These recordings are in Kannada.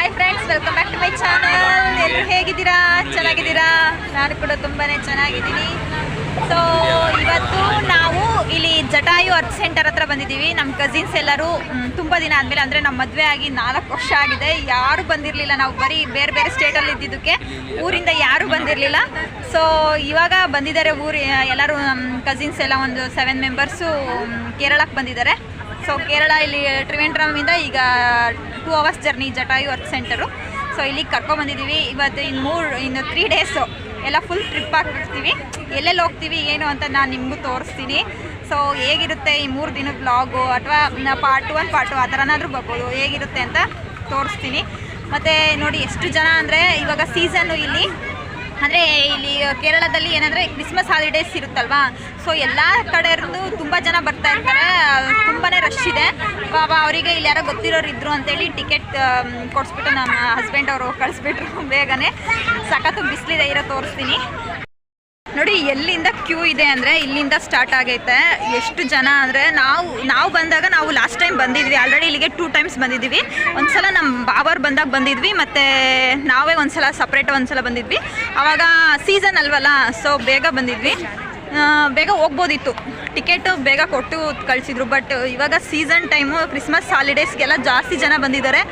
Hi friends welcome back to my channel ಎಲ್ಲರೂ ಹೇಗಿದ್ದೀರಾ? ಚೆನ್ನಾಗಿದ್ದೀರಾ? ನಾನು ಕೂಡ ತುಂಬಾ ಚೆನ್ನಾಗಿದ್ದೀನಿ. ಸೊ ಇವತ್ತು ನಾವು ಇಲ್ಲಿ ಜಟಾಯು ಅರ್ತ್ ಸೆಂಟರ್ ಹತ್ರ ಬಂದಿದ್ದೀವಿ. ನಮ್ಮ ಕಸಿನ್ಸ್ ಎಲ್ಲರೂ ತುಂಬ ದಿನ ಆದಮೇಲೆ ಅಂದರೆ ನಮ್ಮ ಮದುವೆ ಆಗಿ ನಾಲ್ಕು ವರ್ಷ ಆಗಿದೆ. ಯಾರು ಬಂದಿರಲಿಲ್ಲ. ನಾವು ಬರೀ ಬೇರೆ ಬೇರೆ ಸ್ಟೇಟಲ್ಲಿ ಇದ್ದಿದ್ದಕ್ಕೆ ಊರಿಂದ ಯಾರೂ ಬಂದಿರಲಿಲ್ಲ. ಸೊ ಇವಾಗ ಬಂದಿದ್ದಾರೆ ಊರು, ಎಲ್ಲರೂ ನಮ್ಮ ಕಸಿನ್ಸ್ ಎಲ್ಲ ಒಂದು ಸೆವೆನ್ ಮೆಂಬರ್ಸು ಕೇರಳಕ್ಕೆ ಬಂದಿದ್ದಾರೆ. ಸೊ ಕೇರಳ ಇಲ್ಲಿ ಟ್ರಿವೆಂಡ್ರಮಿಂದ ಈಗ two hours journey Jatayu earth centre so ಇಲ್ಲಿಗೆ ಕರ್ಕೊಂಬಂದಿದ್ದೀವಿ ಇವತ್ತು ಇನ್ನು ಮೂರು, ಇನ್ನು ತ್ರೀ ಡೇಸು ಎಲ್ಲ ಫುಲ್ ಟ್ರಿಪ್ ಹಾಕ್ಬಿಡ್ತೀವಿ ಎಲ್ಲೆಲ್ಲಿ ಹೋಗ್ತೀವಿ, ಏನು ಅಂತ ನಾನು ನಿಮಗೂ ತೋರಿಸ್ತೀನಿ. ಸೊ ಹೇಗಿರುತ್ತೆ ಈ ಮೂರು ದಿನದ ಬ್ಲಾಗು ಅಥವಾ ಪಾರ್ಟ್ ಒನ್ ಪಾರ್ಟ್ ಟು ಆ ಥರನಾದರೂ ಬರ್ಬೋದು. ಹೇಗಿರುತ್ತೆ ಅಂತ ತೋರಿಸ್ತೀನಿ. ಮತ್ತು ನೋಡಿ, ಎಷ್ಟು ಜನ ಅಂದರೆ ಇವಾಗ ಸೀಸನ್ನು ಇಲ್ಲಿ, ಅಂದರೆ ಇಲ್ಲಿ ಕೇರಳದಲ್ಲಿ ಏನಂದರೆ ಕ್ರಿಸ್ಮಸ್ ಹಾಲಿಡೇಸ್ ಇರುತ್ತಲ್ವಾ? ಸೊ ಎಲ್ಲ ಕಡೆಯವ್ರದ್ದು ತುಂಬ ಜನ ಬರ್ತಾ ಇರ್ತಾರೆ. ಇದೆ ಪಾಪ ಅವರಿಗೆ ಇಲ್ಲಿ ಯಾರೋ ಗೊತ್ತಿರೋರು ಇದ್ರು ಅಂತೇಳಿ ಟಿಕೆಟ್ ಕೊಡಿಸ್ಬಿಟ್ಟು ನಮ್ಮ ಹಸ್ಬೆಂಡ್ ಅವರು ಕಳಿಸ್ಬಿಟ್ರು ಬೇಗನೆ. ಸಖತ್ತು ಬಿಸಿಲಿದೆ, ಇರೋ ತೋರಿಸ್ತೀನಿ. ನೋಡಿ, ಎಲ್ಲಿಂದ ಕ್ಯೂ ಇದೆ ಅಂದರೆ ಇಲ್ಲಿಂದ ಸ್ಟಾರ್ಟ್ ಆಗೈತೆ. ಎಷ್ಟು ಜನ ಅಂದರೆ ನಾವು ನಾವು ಬಂದಾಗ ನಾವು ಲಾಸ್ಟ್ ಟೈಮ್ ಬಂದಿದ್ವಿ. ಆಲ್ರೆಡಿ ಇಲ್ಲಿಗೆ ಟೂ ಟೈಮ್ಸ್ ಬಂದಿದ್ವಿ ಒಂದ್ಸಲ ನಮ್ಮ ಬಾಬರ್ ಬಂದಾಗ ಬಂದಿದ್ವಿ, ಮತ್ತು ನಾವೇ ಒಂದ್ಸಲ ಸಪ್ರೇಟ್ ಒಂದ್ಸಲ ಬಂದಿದ್ವಿ. ಆವಾಗ ಸೀಸನ್ ಅಲ್ವಲ್ಲ ಸೊ ಬೇಗ ಬಂದಿದ್ವಿ. ಬೇಗ ಹೋಗ್ಬೋದಿತ್ತು. ಟಿಕೆಟು ಬೇಗ ಕೊಟ್ಟು ಕಳಿಸಿದ್ರು ಬಟ್ ಇವಾಗ ಸೀಸನ್ ಟೈಮು ಕ್ರಿಸ್ಮಸ್ ಹಾಲಿಡೇಸ್ಗೆಲ್ಲ ಜಾಸ್ತಿ ಜನ ಬಂದಿದ್ದಾರೆ.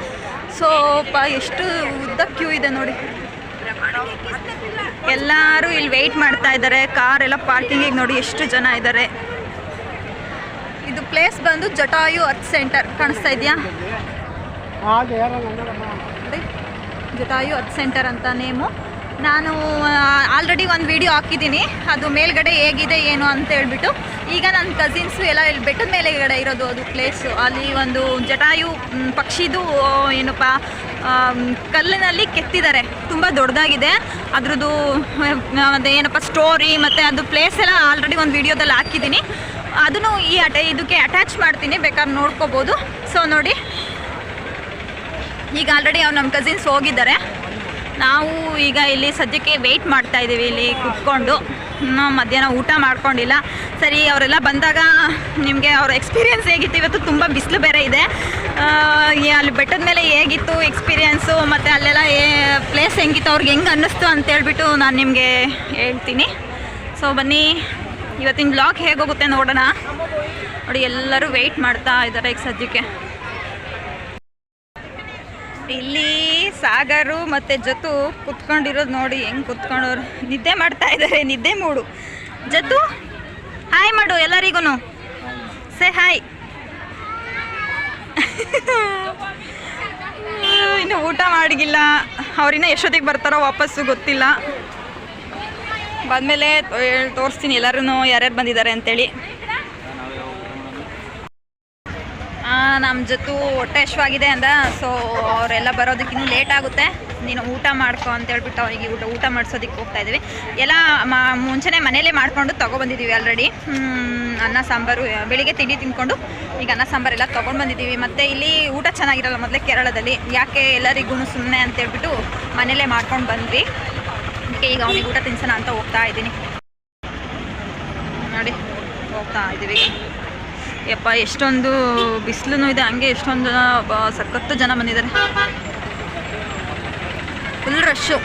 ಸೊ ಪ ಎಷ್ಟು ಉದ್ದ ಕ್ಯೂ ಇದೆ ನೋಡಿ. ಎಲ್ಲರೂ ಇಲ್ಲಿ ವೆಯ್ಟ್ ಮಾಡ್ತಾ ಇದ್ದಾರೆ. ಕಾರ್ ಎಲ್ಲ ಪಾರ್ಕಿಂಗಿಗೆ ನೋಡಿ ಎಷ್ಟು ಜನ ಇದ್ದಾರೆ. ಇದು ಪ್ಲೇಸ್ ಬಂದು ಜಟಾಯು ಅರ್ಥ್ ಸೆಂಟರ್ ಕಾಣಿಸ್ತಾ ಇದೆಯಾ? ಜಟಾಯು ಅರ್ಥ್ ಸೆಂಟರ್ ಅಂತ ನೇಮು. ನಾನು ಆಲ್ರೆಡಿ ಒಂದು ವಿಡಿಯೋ ಹಾಕಿದ್ದೀನಿ. ಅದು ಮೇಲ್ಗಡೆ ಹೇಗಿದೆ, ಏನು ಅಂತ ಹೇಳ್ಬಿಟ್ಟು. ಈಗ ನನ್ನ ಕಸಿನ್ಸು ಎಲ್ಲ ಇಲ್ಲಿ ಬೆಟ್ಟದ ಮೇಲೆಗಡೆ ಇರೋದು ಅದು ಪ್ಲೇಸು ಅಲ್ಲಿ ಒಂದು ಜಟಾಯು ಪಕ್ಷಿದು ಏನಪ್ಪ ಕಲ್ಲಿನಲ್ಲಿ ಕೆತ್ತಿದ್ದಾರೆ. ತುಂಬ ದೊಡ್ಡದಾಗಿದೆ. ಅದ್ರದ್ದು ಅದೇ ಏನಪ್ಪ ಸ್ಟೋರಿ ಮತ್ತು ಅದು ಪ್ಲೇಸ್ ಎಲ್ಲ ಆಲ್ರೆಡಿ ಒಂದು ವಿಡಿಯೋದಲ್ಲಿ ಹಾಕಿದ್ದೀನಿ. ಅದನ್ನು ಈ ಅಟ, ಇದಕ್ಕೆ ಅಟ್ಯಾಚ್ ಮಾಡ್ತೀನಿ, ಬೇಕಾದ್ರೆ ನೋಡ್ಕೋಬೋದು. ಸೊ ನೋಡಿ. ಈಗ ಆಲ್ರೆಡಿ ಅವ್ರು ನಮ್ಮ ಕಸಿನ್ಸ್ ಹೋಗಿದ್ದಾರೆ. ನಾವು ಈಗ ಇಲ್ಲಿ ಸದ್ಯಕ್ಕೆ ವೆಯ್ಟ್ ಮಾಡ್ತಾ ಇದ್ದೀವಿ ಇಲ್ಲಿ ಕುತ್ಕೊಂಡು. ಇನ್ನೂ ಮಧ್ಯಾಹ್ನ ಊಟ ಮಾಡ್ಕೊಂಡಿಲ್ಲ. ಸರಿ, ಅವರೆಲ್ಲ ಬಂದಾಗ ನಿಮಗೆ ಅವ್ರ ಎಕ್ಸ್ಪೀರಿಯೆನ್ಸ್ ಹೇಗಿತ್ತು? ಇವತ್ತು ತುಂಬ ಬಿಸಿಲು ಬೇರೆ ಇದೆ. ಅಲ್ಲಿ ಬೆಟ್ಟದ ಮೇಲೆ ಹೇಗಿತ್ತು ಎಕ್ಸ್ಪೀರಿಯೆನ್ಸು ಮತ್ತು ಅಲ್ಲೆಲ್ಲ ಏ ಪ್ಲೇಸ್ ಹೆಂಗಿತ್ತು? ಅವ್ರಿಗೆ ಹೆಂಗೆ ಅನ್ನಿಸ್ತು ಅಂತ ಹೇಳ್ಬಿಟ್ಟು ನಾನು ನಿಮಗೆ ಹೇಳ್ತೀನಿ. ಸೊ ಬನ್ನಿ. ಇವತ್ತಿನ ಬ್ಲಾಗ್ ಹೇಗೋಗುತ್ತೆ ನೋಡೋಣ. ನೋಡಿ, ಎಲ್ಲರೂ ವೆಯ್ಟ್ ಮಾಡ್ತಾ ಇದ್ದಾರೆ ಈಗ ಸದ್ಯಕ್ಕೆ. ಇಲ್ಲಿ ಸಾಗರು ಮತ್ತು ಜತು ಕುತ್ಕೊಂಡಿರೋದು ನೋಡಿ ಹೆಂಗೆ ಕುತ್ಕೊಂಡವ್ರು. ನಿದ್ದೆ ಮಾಡ್ತಾ ಇದ್ದಾರೆ ನಿದ್ದೆ ಮೂಡು. ಜತು, ಹಾಯ್ ಮಾಡು ಎಲ್ಲರಿಗೂ ಸೇ ಹಾಯ್ ಇನ್ನು ಊಟ ಮಾಡಿಗಿಲ್ಲ. ಅವ್ರಿನ್ನ ಎಷ್ಟೊತ್ತಿಗೆ ಬರ್ತಾರೋ ವಾಪಸ್ಸು ಗೊತ್ತಿಲ್ಲ. ಬಂದಮೇಲೆ ತೋರಿಸ್ತೀನಿ ಎಲ್ಲರೂ ಯಾರ್ಯಾರು ಬಂದಿದ್ದಾರೆ ಅಂತೇಳಿ. ನಮ್ಮ ಜೊತೆ ಹೊಟ್ಟೆ ಹಶ್ವಾಗಿದೆ ಅಂದ. ಸೊ ಅವರೆಲ್ಲ ಬರೋದಕ್ಕೆ ಲೇಟ್ ಆಗುತ್ತೆ. ನೀನು ಊಟ ಮಾಡ್ಕೊ ಅಂತ ಹೇಳ್ಬಿಟ್ಟು ಅವರಿಗೆ ಊಟ ಊಟ ಮಾಡಿಸೋದಕ್ಕೆ ಹೋಗ್ತಾ ಇದ್ದೀವಿ ಎಲ್ಲ ಮಾ, ಮುಂಚೆನೇ ಮನೇಲೇ ಮಾಡಿಕೊಂಡು ತೊಗೊಬಂದಿದ್ದೀವಿ ಆಲ್ರೆಡಿ ಅನ್ನ, ಸಾಂಬಾರು ಬೆಳಿಗ್ಗೆ ತಿಂಡಿ ತಿಂದ್ಕೊಂಡು ಈಗ ಅನ್ನ ಸಾಂಬಾರೆಲ್ಲ ತೊಗೊಂಡು ಬಂದಿದ್ದೀವಿ ಮತ್ತು ಇಲ್ಲಿ ಊಟ ಚೆನ್ನಾಗಿರಲ್ಲ ಮೊದಲೇ ಕೇರಳದಲ್ಲಿ. ಯಾಕೆ ಎಲ್ಲರಿಗೂ ಸುಮ್ಮನೆ ಅಂತ ಹೇಳ್ಬಿಟ್ಟು ಮನೇಲೇ ಮಾಡ್ಕೊಂಡು ಬಂದ್ವಿ. ಅದಕ್ಕೆ ಈಗ ಅವನಿಗೆ ಊಟ ತಿನ್ಸೋಣ ಅಂತ ಹೋಗ್ತಾ ಇದ್ದೀನಿ. ನೋಡಿ, ಹೋಗ್ತಾ ಇದ್ದೀವಿ. ಯಪ್ಪ, ಎಷ್ಟೊಂದು ಬಿಸಿಲು ಇದೆ ಹಂಗೆ ಎಷ್ಟೊಂದು ಜನ ಸಖತ್ತು ಜನ ಬಂದಿದ್ದಾರೆ. ಫುಲ್ ರಶ್ಶು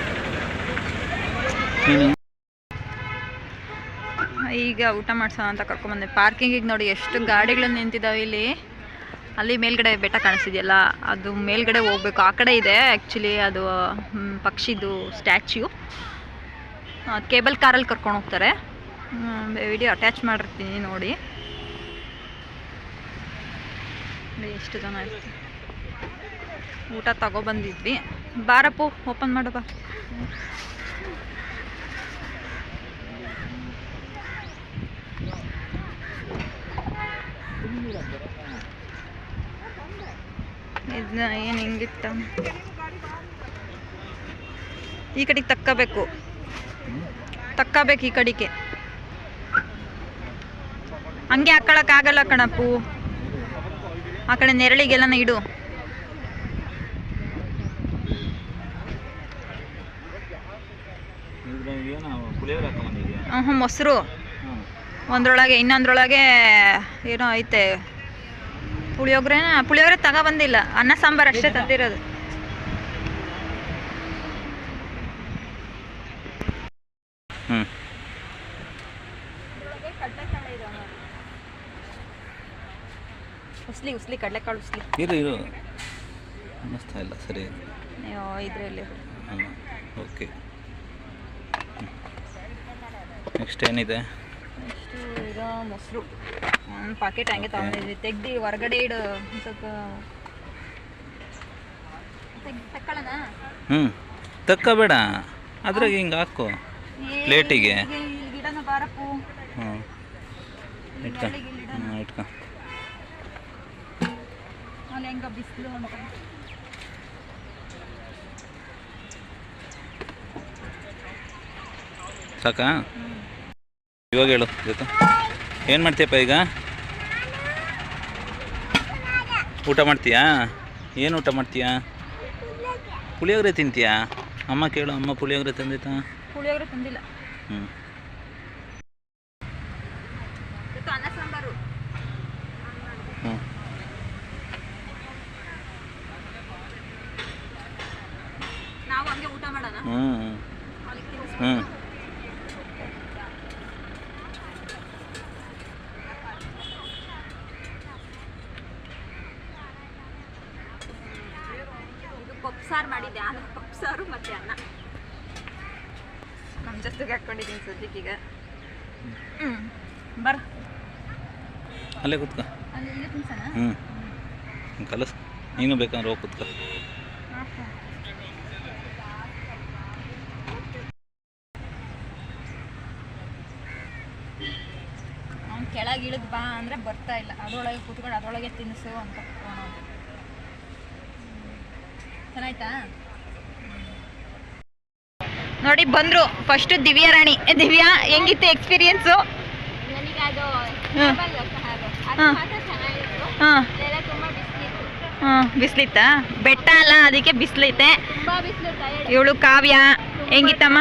ಈಗ ಊಟ ಮಾಡ್ಸೋಣ ಅಂತ ಕರ್ಕೊಂಬಂದೆ ಪಾರ್ಕಿಂಗಿಗೆ ನೋಡಿ ಎಷ್ಟು ಗಾಡಿಗಳು ನಿಂತಿದ್ದಾವೆ ಇಲ್ಲಿ. ಅಲ್ಲಿ ಮೇಲ್ಗಡೆ ಬೆಟ್ಟ ಕಾಣಿಸ್ತಿದೆಯಲ್ಲ, ಅದು ಮೇಲ್ಗಡೆ ಹೋಗ್ಬೇಕು. ಆ ಕಡೆ ಇದೆ ಆ್ಯಕ್ಚುಲಿ ಅದು ಪಕ್ಷಿದು ಸ್ಟ್ಯಾಚ್ಯೂ ಕೇಬಲ್ ಕಾರಲ್ಲಿ ಕರ್ಕೊಂಡು ಹೋಗ್ತಾರೆ. ವಿಡಿಯೋ ಅಟ್ಯಾಚ್ ಮಾಡಿರ್ತೀನಿ ನೋಡಿ ನೋಡಿ ಎಷ್ಟು ಜನ ಇರ್ತಾರೆ. ಊಟ ತಗೊಬಂದಿದ್ವಿ ಬಾರಪ್ಪು ಓಪನ್ ಮಾಡಪ್ಪ ಇದನ್ನ ಏನು ಹಿಂಗಿತ್ತ? ಈ ಕಡೆಗೆ ತಕ್ಕಬೇಕು. ತಕ್ಕಬೇಕು ಈ ಕಡೆಗೆ. ಹಂಗೆ ಹಾಕೊಳಕ್ಕಾಗಲ್ಲ ಕಣಪ್ಪು. ಆ ಕಡೆ ನೆರಳಿಗೆಲ್ಲ ಇಡು. ಹ್ಞೂ ಮೊಸರು. ಒಂದ್ರೊಳಗೆ ಇನ್ನೊಂದ್ರೊಳಗೆ ಏನೋ ಐತೆ. ಪುಳಿಯೋಗ್ರೆ ಪುಳಿಯೋಗ್ರೆ ತಗೊಬಂದಿಲ್ಲ. ಅನ್ನ ಸಾಂಬಾರ್ ಅಷ್ಟೇ ತಂದಿರೋದು. ಹ್ಮ್. ಉಸ್ಲಿ ಉಸ್ಲಿ ಕಡಲೆಕಾಳು ಉಸ್ಲಿ. ಇರು ಇರು. ಅನ್ನಿಸ್ತಾ ಇಲ್ಲ ಸರಿ. ನೀವು ಇದರಲ್ಲಿ. ಓಕೆ. ನೆಕ್ಸ್ಟ್ ಏನಿದೆ? ನೆಕ್ಸ್ಟು ಈಗ ಮೊಸರು. ಪಾಕೆಟ್ ಹಂಗೆ ತಗೊಂಡಿದ್ವಿ. ತೆಗ್ದು ಹೊರಗಡೆ ಇಡು. ಸ್ವಲ್ಪ ತಕ್ಕೊಳ್ಳೋಣ? ಹ್ಞೂ ತಕ್ಕಬೇಡ. ಅದ್ರಾಗ ಹಿಂಗೆ ಹಾಕು. ಪ್ಲೇಟಿಗೆ. ಹ್ಞೂ ಇಟ್ಕ. ಹ್ಞೂ ಇಟ್ಕ. ಹೆಂಗ ಬಿಸಿಲು ಸಾಕಾ? ಇವಾಗ ಹೇಳು ಜೊತೆ. ಏನು ಮಾಡ್ತೀಯಪ್ಪ ಈಗ? ಊಟ ಮಾಡ್ತೀಯಾ? ಏನು ಊಟ ಮಾಡ್ತೀಯಾ? ಪುಳಿಯೋಗರೆ ತಿಂತೀಯಾ? ಅಮ್ಮ ಕೇಳು ಅಮ್ಮ ಪುಳಿಯೋಗರೆ ತಂದಿತ್ತಾ? ಪುಳಿಯೋಗರೆ ತಂದಿಲ್ಲ. ಹ್ಞೂ ಇವತ್ತು ಅನ್ನ ಸಾಂಬಾರು ಹ್ಞೂ ನಾವು ಹಂಗೆ ಊಟ ಮಾಡೋಣ ಹ್ಞೂ ಅವ್ನಿಗೆ ತಿನ್ನಿಸ್ಬಿಟ್ಟು. ಹ್ಞೂ ಇದು ಪಪ್ಪು ಸಾರು ಮಾಡಿದ್ದೆ. ಅನ್ನ ಪಪ್ಪು ಸಾರು ಮತ್ತೆ ಅನ್ನ. ನಮ್ಮ ಜೊತೆಗೆ ಹಾಕ್ಕೊಂಡಿದ್ದೀನಿ ಸದ್ಯಕ್ಕೀಗ ಹ್ಞೂ ಬರ. ಅಲ್ಲೇ ಕೂತ್ಕ. ಹ್ಞೂ ಕಲಸ್. ನೀನು ಬೇಕಂದ್ರೆ ಹೋಗಿ ಕೂತ್ಕ. ಕೆಳಗಿಳಿದ್ ಕೆಳಗೆ ಇಳಿದು ಬಾ ಅಂದರೆ ಬರ್ತಾ ಇಲ್ಲ. ಅದರೊಳಗೆ ಕೂತ್ಕೊಂಡು ಅದರೊಳಗೆ ತಿನ್ನಿಸು ಅಂತ. ಚೆನ್ನಾಯ್ತಾ? ನೋಡಿ ಬಂದ್ರು. ಫಸ್ಟ್ ದಿವ್ಯಾ ರಾಣಿ. ದಿವ್ಯಾ ಹೆಂಗಿತ್ತು ಎಕ್ಸ್ಪೀರಿಯನ್ಸು ಬಿಸ್ಲಿತ್ತ. ಬೆಟ್ಟ ಅಲ್ಲ ಅದಕ್ಕೆ ಬಿಸ್ಲೈತೆ ಇವಳು ಕಾವ್ಯ. ಹೆಂಗಿತ್ತಮ್ಮ?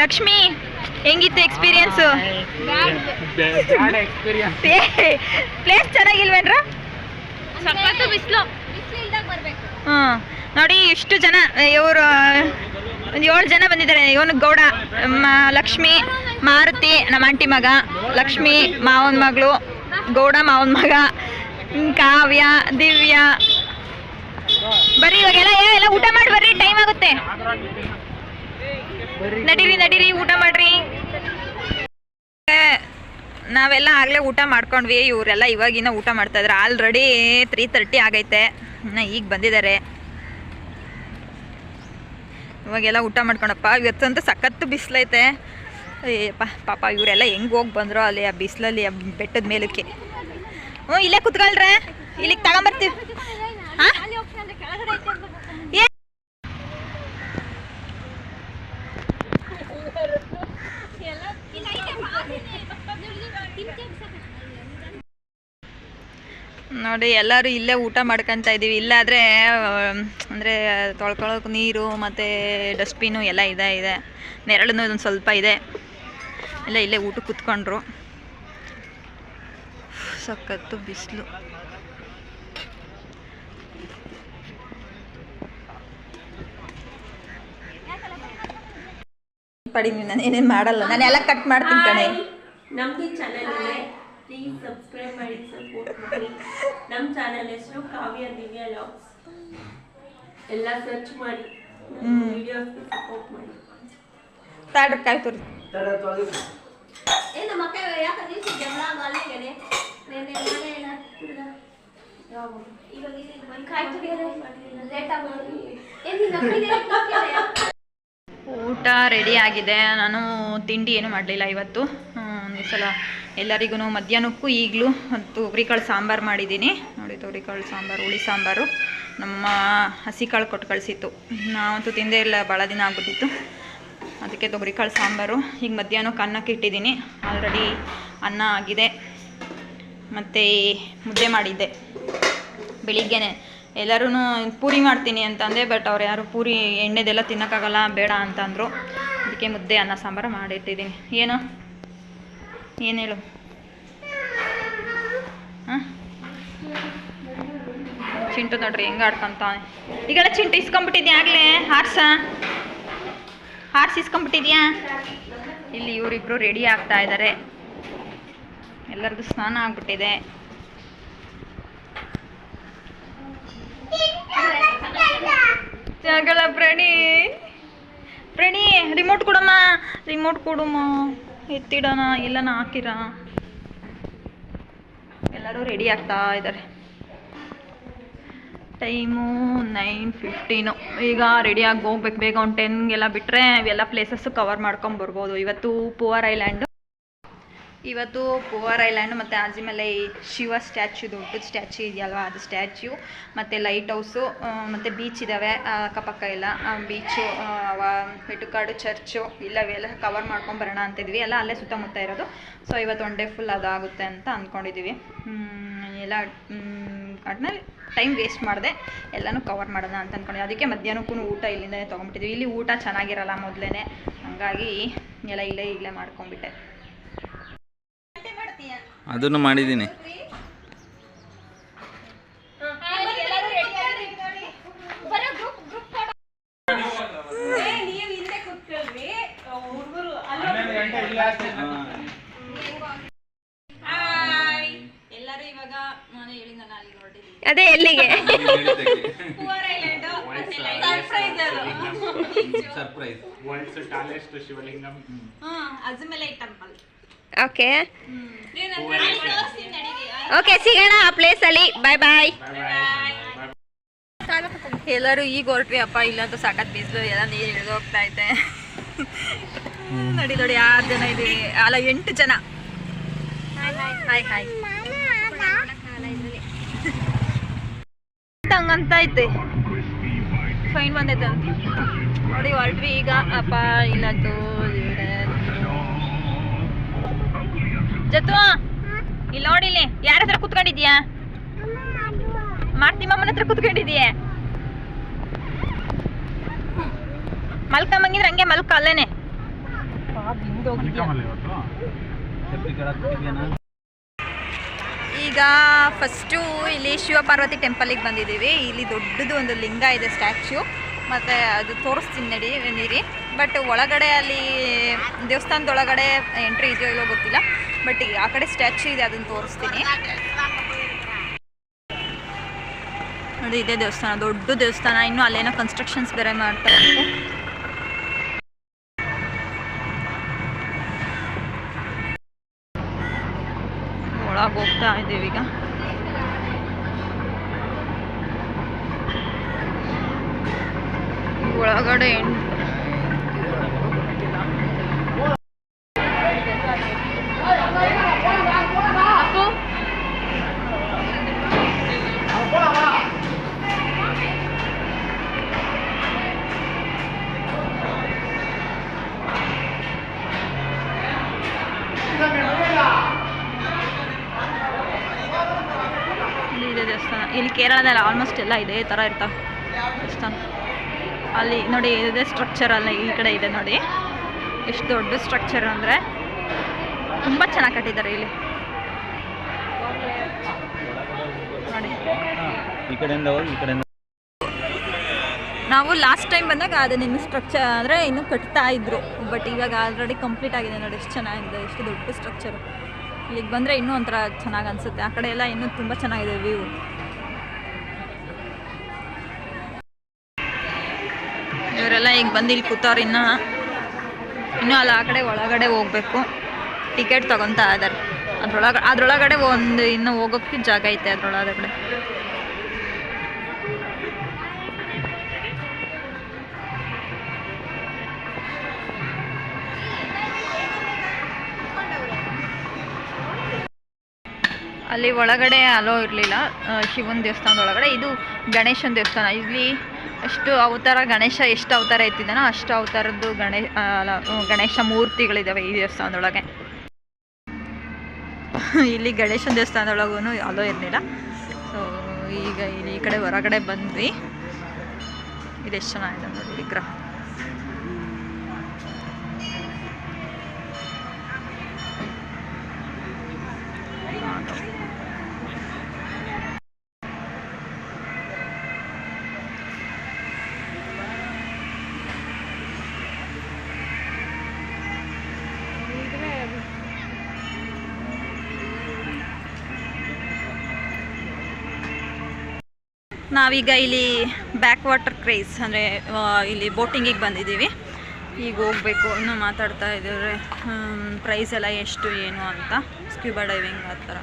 ಲಕ್ಷ್ಮಿ ಹೆಂಗಿತ್ತು ಎಕ್ಸ್ಪೀರಿಯನ್ಸು ಪ್ಲೇಸ್ ಚೆನ್ನಾಗಿಲ್ವೇನ್ರ? ಬಿಸಿಲು. ಬಿಸಿಲು ಇಲ್ದಾಗ ಬರ್ಬೇಕು. ಹಾಂ ನೋಡಿ, ಇಷ್ಟು ಜನ ಇವರು ಒಂದು ಏಳು ಜನ ಬಂದಿದ್ದಾರೆ. ಇವನು ಗೌಡ ಲಕ್ಷ್ಮಿ, ಮಾರುತಿ, ನಮ್ಮ ಆಂಟಿ ಮಗ, ಲಕ್ಷ್ಮಿ, ಮಾವನ ಮಗಳು, ಗೌಡ, ಮಾವನ ಮಗ, ಕಾವ್ಯ, ದಿವ್ಯ. ಬರ್ರಿ, ಇವಾಗೆಲ್ಲ ಎಲ್ಲ ಊಟ ಮಾಡಿ ಬರ್ರಿ, ಟೈಮ್ ಆಗುತ್ತೆ. ನಡೀರಿ ನಡೀರಿ, ಊಟ ಮಾಡ್ರಿ. ನಾವೆಲ್ಲ ಆಗಲೇ ಊಟ ಮಾಡ್ಕೊಂಡ್ವಿ, ಇವರೆಲ್ಲ ಇವಾಗಿನ ಊಟ ಮಾಡ್ತಾ ಇದ್ದಾರೆ ಆಲ್ರೆಡಿ ತ್ರೀ ತರ್ಟಿ ಆಗೈತೆ. ಈಗ ಬಂದಿದ್ದಾರೆ. ಇವಾಗೆಲ್ಲ ಊಟ ಮಾಡ್ಕೊಂಡಪ್ಪ, ಇವತ್ತಂತೂ ಸಖತ್ತು ಬಿಸಿಲೈತೆ ಪಾಪ ಇವರೆಲ್ಲ ಹೆಂಗೆ ಹೋಗಿ ಬಂದ್ರು ಅಲ್ಲಿ, ಆ ಬಿಸಿಲಲ್ಲಿ ಬೆಟ್ಟದ ಮೇಲಕ್ಕೆ. ಹ್ಞೂ ಇಲ್ಲೇ ಕುತ್ಕೊಳ್ರೆ. ಇಲ್ಲಿಗೆ ತಗೊಂಬರ್ತೀವಿ. ಹಾಂ ಅಲ್ಲಿ ಹೋಗ್ತೀನಿ ಅಂದ್ರೆ ಕೆಳಗಡೆ ಐತೆ ಅಂತ ಗೊತ್ತಾಗ್ಲಿಲ್ಲ. ಏ ಎಲ್ಲ ಇಲ್ಲ ಐತೆ ಮಾಸಿದೆ. ತಿಂತೆ ಬಿಸಾಕಿ. ನೋಡಿ, ಎಲ್ಲರೂ ಇಲ್ಲೇ ಊಟ ಮಾಡ್ಕೊಂತ ಇದ್ದೀವಿ ಇಲ್ಲಾದರೆ ಅಂದರೆ ತೊಳ್ಕೊಳ್ಳೋಕೆ ನೀರು ಮತ್ತು ಡಸ್ಟ್ಬಿನ್ನು ಎಲ್ಲ ಇದೆ ಇದೆ. ನೆರಳು ಒಂದು ಸ್ವಲ್ಪ ಇದೆ. ಎಲ್ಲ ಇಲ್ಲೇ ಊಟ ಕುತ್ಕೊಂಡ್ರು. ಸಖತ್ತು ಬಿಸಿಲು. ಪಡಿ ನಾನು ಏನೇನು ಮಾಡಲ್ಲ. ನಾನು ಎಲ್ಲ ಕಟ್ ಮಾಡ್ತೀನಿ ಕಣೆ. ನಮ್ದು ಚಾನಲ್ ಇದೆ ಪ್ಲೀಸ್ ಸಬ್ಸ್ಕ್ರೈಬ್ ಮಾಡಿ ಸಪೋರ್ಟ್ ಮಾಡಿ. ನಮ್ಮ ಚಾನಲ್ ಹೆಸರು ಕಾವ್ಯ ದಿವ್ಯ ಲಾಗ್ಸ್ ಎಲ್ಲ ಸರ್ಚ್ ಮಾಡಿ ವಿಡಿಯೋಸ್ ವಿಡಿಯೋಸ್ಗೆ ಸಪೋರ್ಟ್ ಮಾಡಿ. ತಾಡ್ರಿ ಕಾಯಿ ತೋರಿ ಏ ನಮ್ಮ ಅಕ್ಕ ಯಾಕ ದಿವಸ ಜಗಳ ಮಲ್ಲಿಗೆನೆ ನೆನ್ನೆ ಮನೆ ಎಲ್ಲ. ಇವಾಗ ಕಾಯ್ ತುರಿಯೋದು ಲೇಟ್ ಆಗೋದು. ಏನ್? ಊಟ ರೆಡಿ ಆಗಿದೆ. ನಾನು ತಿಂಡಿ ಏನು ಮಾಡಲಿಲ್ಲ ಇವತ್ತು. ಒಂದು ಸಲ ಎಲ್ಲರಿಗೂ ಮಧ್ಯಾಹ್ನಕ್ಕೂ ಈಗಲೂ ತೊಗರಿಕಾಳು ಸಾಂಬಾರು ಮಾಡಿದ್ದೀನಿ. ನೋಡಿ ತೊಗರಿಕಾಳು ಸಾಂಬಾರು, ಹುಳಿ ಸಾಂಬಾರು. ನಮ್ಮ ಹಸಿ ಕಾಳು ಕೊಟ್ಟು ಕಳಿಸಿತ್ತು. ನಾವಂತೂ ತಿಂದೇ ಇಲ್ಲ ಭಾಳ ದಿನ ಆಗ್ಬಿಟ್ಟಿತ್ತು. ಅದಕ್ಕೆ ತೊಗರಿಕಾಳು ಸಾಂಬಾರು. ಈಗ ಮಧ್ಯಾಹ್ನಕ್ಕೆ ಅನ್ನಕ್ಕೆ ಇಟ್ಟಿದ್ದೀನಿ. ಆಲ್ರೆಡಿ ಅನ್ನ ಆಗಿದೆ. ಮತ್ತು ಮುದ್ದೆ ಮಾಡಿದ್ದೆ. ಬೆಳಿಗ್ಗೆನೆ. ಎಲ್ಲರೂ ಪೂರಿ ಮಾಡ್ತೀನಿ ಅಂತಂದೆ, ಬಟ್ ಅವ್ರು ಯಾರು ಪೂರಿ ಎಣ್ಣೆದೆಲ್ಲ ತಿನ್ನೋಕ್ಕಾಗಲ್ಲ, ಬೇಡ ಅಂತಂದರು. ಅದಕ್ಕೆ ಮುದ್ದೆ, ಅನ್ನ, ಸಾಂಬಾರು ಮಾಡಿಟ್ಟಿದ್ದೀನಿ. ಏನು? ಏನು ಹೇಳು? ಹಾಂ? ಚಿಂಟು ನೋಡ್ರಿ, ಹೆಂಗೆ ಆಡ್ಕೊಂತಾನೆ ಈಗೆಲ್ಲ ಚಿಂಟು ಇಸ್ಕೊಂಬಿಟ್ಟಿದ್ಯಾ ಆಗಲೇ? ಹಾರ್ಸ ಹಾರ್ಸ್ ಇಸ್ಕೊಂಬಿಟ್ಟಿದ್ಯಾ ಇಲ್ಲಿ ಇವರಿಬ್ರು ರೆಡಿ ಆಗ್ತಾ ಇದ್ದಾರೆ ಎಲ್ಲರಿಗೂ ಸ್ನಾನ ಆಗ್ಬಿಟ್ಟಿದೆ. ಜಗಳ ಪ್ರಣಿ. ಪ್ರಣಿ ರಿಮೋಟ್ ಕೊಡಮ್ಮ. ರಿಮೋಟ್ ಕೊಡಮ್ಮ. ಎತ್ತಿಡೋಣ, ಇಲ್ಲನ ಹಾಕಿರ ಎಲ್ಲರೂ ರೆಡಿ ಆಗ್ತಾ ಇದ್ದಾರೆ ಟೈಮು ನೈನ್ ಫಿಫ್ಟೀನು ಈಗ ರೆಡಿಯಾಗಿ ಹೋಗ್ಬೇಕು. ಬೇಗ ಒಂದು ಟೆನ್ಗೆಲ್ಲ ಬಿಟ್ಟರೆ ಎಲ್ಲ ಪ್ಲೇಸಸ್ಸು ಕವರ್ ಮಾಡ್ಕೊಂಡು ಬರ್ಬೋದು. ಇವತ್ತು ಪುವರ್ ಐಲ್ಯಾಂಡು ಇವತ್ತು ಪೂವರ್ ಐಲ್ಯಾಂಡ್ ಮತ್ತು ಆಜಿಮಲೆ ಈ ಶಿವ ಸ್ಟ್ಯಾಚ್ಯೂ ದೊಡ್ಡದು ಸ್ಟ್ಯಾಚು ಇದೆಯಲ್ವಾ? ಅದು ಸ್ಟ್ಯಾಚ್ಯು. ಮತ್ತು ಲೈಟ್ ಹೌಸು ಮತ್ತು ಬೀಚ್ ಇದ್ದಾವೆ ಅಕ್ಕಪಕ್ಕ ಎಲ್ಲ. ಬೀಚು ಮೆಟುಕಾಡು, ಚರ್ಚು, ಇಲ್ಲವೆಲ್ಲ ಕವರ್ ಮಾಡ್ಕೊಂಡು ಬರೋಣ ಅಂತಿದ್ವಿ ಎಲ್ಲ ಅಲ್ಲೇ ಸುತ್ತಮುತ್ತ ಇರೋದು. ಸೊ ಇವತ್ತು ಒನ್ ಡೇ ಫುಲ್ ಅದಾಗುತ್ತೆ ಅಂತ ಅಂದ್ಕೊಂಡಿದ್ದೀವಿ ಎಲ್ಲ ಒಟ್ನಲ್ಲಿ ಟೈಮ್ ವೇಸ್ಟ್ ಮಾಡಿದೆ. ಎಲ್ಲನೂ ಕವರ್ ಮಾಡೋಣ ಅಂತ ಅಂದ್ಕೊಂಡಿದ್ದೆ ಅದಕ್ಕೆ ಮಧ್ಯಾಹ್ನಕ್ಕೂ ಊಟ ಇಲ್ಲಿಂದಲೇ ತೊಗೊಂಬಿಟ್ಟಿದ್ವಿ ಇಲ್ಲಿ ಊಟ ಚೆನ್ನಾಗಿರಲ್ಲ ಮೊದಲೇ ಹಂಗಾಗಿ ಎಲ್ಲ ಇಲ್ಲೇ ಇಲ್ಲೇ ಮಾಡ್ಕೊಂಬಿಟ್ಟೆ ಅದನ್ನು ಮಾಡಿದ್ದೀನಿ ನೀವು ಹಿಂದೆ ಕೂತ್ಕೊಳ್ರಿ ಹುಡುಗರು ಎಲ್ಲರೂ ಇವಾಗ ನಾನು ಹೇಳಿದ್ನಲ್ಲ ಅಲ್ಲಿ ಮಾಡಿದ್ದೀನಿ. ಅದೇ ಎಲ್ಲಿಗೆ? ಸರ್ಪ್ರೈಸ್ ವರ್ಲ್ಡ್ಸ್ ಟಾಲೆಸ್ಟ್ ಶಿವಲಿಂಗಂ ಹಾಂ ಅಜ್ಮಲೈ ಟೆಂಪಲ್ ಓಕೆ ಓಕೆ ಸಿಗೋಣ ಆ ಪ್ಲೇಸಲ್ಲಿ ಬಾಯ್ ಬಾಯ್ ಎಲ್ಲರೂ ಈಗ ಹೊರಟ್ವಿ, ಅಪ್ಪ, ಇಲ್ಲಂತೂ ಸಾಕತ್ ಬಿಸಿಲು, ಎಲ್ಲ ನೀರು ಇಳಿದು ಹೋಗ್ತಾ ಐತೆ ನೋಡಿ ನೋಡಿ, ಆರು ಜನ ಇದೀವಿ ಅಲ್ಲ, ಎಂಟು ಜನ. ಹಾಯ್ ಹಂಗಂತ ಐತೆ. ಫೈನ್ ಬಂದೈತೆ ನೋಡಿ, ಹೊರಟ್ವಿ ಈಗ. ಅಪ್ಪ, ಇಲ್ಲಂತೂ ಜತ್ವ ಇಲ್ಲಿ ನೋಡಿಲಿ ಯಾರ ಹತ್ರ ಕುತ್ಕೊಂಡಿದ್ಯಾ ಮಾಡ್ತಿ ಮಮ್ಮನ ಹತ್ರ ಕುತ್ಕೊಂಡಿದ್ಯಾ ಮಲ್ಕಂಬಂಗಿದ್ರೆ ಹಂಗೆ ಮಲ್ಕ ಅಲ್ಲೇನೆ. ಈಗ ಫಸ್ಟು ಇಲ್ಲಿ ಶಿವಪಾರ್ವತಿ ಟೆಂಪಲಿಗೆ ಬಂದಿದ್ದೀವಿ. ಇಲ್ಲಿ ದೊಡ್ಡದು ಒಂದು ಲಿಂಗ ಇದೆ ಸ್ಟ್ಯಾಚ್ಯು ಮತ್ತು ಅದು ತೋರಿಸ್ತೀನಿ ನಡಿ ನೀರಿ. ಬಟ್ ಒಳಗಡೆ ಅಲ್ಲಿ ದೇವಸ್ಥಾನದೊಳಗಡೆ ಎಂಟ್ರಿ ಇದೆಯೋ ಇಲ್ಲೋ ಗೊತ್ತಿಲ್ಲ. ಬಟ್ ಆ ಕಡೆ ಸ್ಟ್ಯಾಚ್ಯೂ ಇದೆ, ಅದನ್ನ ತೋರಿಸ್ತೀನಿ. ನೋಡಿ, ಇದೇ ದೇವಸ್ಥಾನ, ದೊಡ್ಡ ದೇವಸ್ಥಾನ. ಇನ್ನು ಅಲ್ಲೇನೋ ಕನ್ಸ್ಟ್ರಕ್ಷನ್ಸ್ ಬೇರೆ ಮಾಡ್ತಾರೆ ಒಳಗೆ ಹೋಗ್ತಾ ಇದ್ದೀವಿ ಈಗ. ಒಳಗಡೆ ಎಂಟ್- ಎಲ್ಲ ಇದೇ ಥರ ಇರ್ತಾವೆ ದೇವಸ್ಥಾನ ಅಲ್ಲಿ ನೋಡಿ ಇದೇ ಸ್ಟ್ರಕ್ಚರ್ ಅಲ್ಲ ಈ ಕಡೆ ಇದೆ ನೋಡಿ. ಎಷ್ಟು ದೊಡ್ಡ ಸ್ಟ್ರಕ್ಚರ್ ಅಂದರೆ ತುಂಬ ಚೆನ್ನಾಗಿ ಕಟ್ಟಿದ್ದಾರೆ ಇಲ್ಲಿ. ನೋಡಿ. ಈ ಕಡೆಯಿಂದ ಹೋಗಿ ಈ ಕಡೆಯಿಂದ ನಾವು ಲಾಸ್ಟ್ ಟೈಮ್ ಬಂದಾಗ ಅದನ್ನ ಇನ್ನು ಸ್ಟ್ರಕ್ಚರ್ ಅಂದ್ರೆ ಇನ್ನು ಕಟ್ತಾ ಇದ್ರು. ಬಟ್ ಇವಾಗ ಆಲ್ರೆಡಿ ಕಂಪ್ಲೀಟ್ ಆಗಿದೆ ನೋಡಿ ಎಷ್ಟು ಚೆನ್ನಾಗಿದೆ ಎಷ್ಟು ದೊಡ್ಡ ಸ್ಟ್ರಕ್ಚರ್ ಇಲ್ಲಿಗೆ ಬಂದ್ರೆ ಇನ್ನೂ ಒಂಥರ ಚೆನ್ನಾಗಿ ಅನ್ಸುತ್ತೆ. ಆ ಕಡೆ ಎಲ್ಲ ಇನ್ನೂ ತುಂಬಾ ಚೆನ್ನಾಗಿದೆ ವ್ಯೂ ಇವರೆಲ್ಲ ಈಗ ಬಂದು ಇಲ್ಲಿ ಕೂತವ್ರು ಇನ್ನು. ಇನ್ನೂ ಅಲ್ಲಿ ಆ ಕಡೆ ಒಳಗಡೆ ಹೋಗ್ಬೇಕು. ಟಿಕೆಟ್ ತಗೊತಾ ಇದ್ದಾರೆ. ಅದ್ರೊಳಗೆ, ಅದ್ರೊಳಗಡೆ ಒಂದು ಇನ್ನು ಹೋಗೋಕ್ಕೆ ಜಾಗ ಐತೆ ಅದರೊಳಗಡೆ. ಅಲ್ಲಿ ಒಳಗಡೆ ಅಲೋ ಇರಲಿಲ್ಲ. ಶಿವನ ದೇವಸ್ಥಾನದ ಒಳಗಡೆ. ಇದು ಗಣೇಶನ ದೇವಸ್ಥಾನ. ಇಲ್ಲಿ ಎಷ್ಟು ಅವತಾರ, ಗಣೇಶ ಎಷ್ಟು ಅವತಾರ ಎತ್ತಿದ್ದಾನೋ ಅಷ್ಟು ಅವತಾರದ್ದು ಗಣೇ ಗಣೇಶ ಮೂರ್ತಿಗಳಿದ್ದಾವೆ ಈ ದೇವಸ್ಥಾನದೊಳಗೆ. ಇಲ್ಲಿ ಗಣೇಶ ದೇವಸ್ಥಾನದೊಳಗೂ ಯಾವುದೋ ಇರಲಿಲ್ಲ. ಸೊ ಈಗ ಇಲ್ಲಿ ಈ ಕಡೆ ಹೊರಗಡೆ ಬಂದ್ವಿ. ಇದೆಷ್ಟು ಚೆನ್ನಾಗಿದೆ ನೋಡಿ ವಿಗ್ರಹ. ನಾವೀಗ ಇಲ್ಲಿ ಬ್ಯಾಕ್ ವಾಟರ್ ಕ್ರೇಸ್ ಅಂದರೆ ಇಲ್ಲಿ ಬೋಟಿಂಗಿಗೆ ಬಂದಿದ್ದೀವಿ. ಈಗ ಹೋಗಬೇಕು ಇನ್ನೂ ಮಾತಾಡ್ತಾ ಇದ್ದಾರೆ. ಪ್ರೈಸ್ ಎಲ್ಲ ಎಷ್ಟು, ಏನು ಅಂತ ಸ್ಕ್ಯೂಬಾ ಡೈವಿಂಗ್ ಆ ಥರ.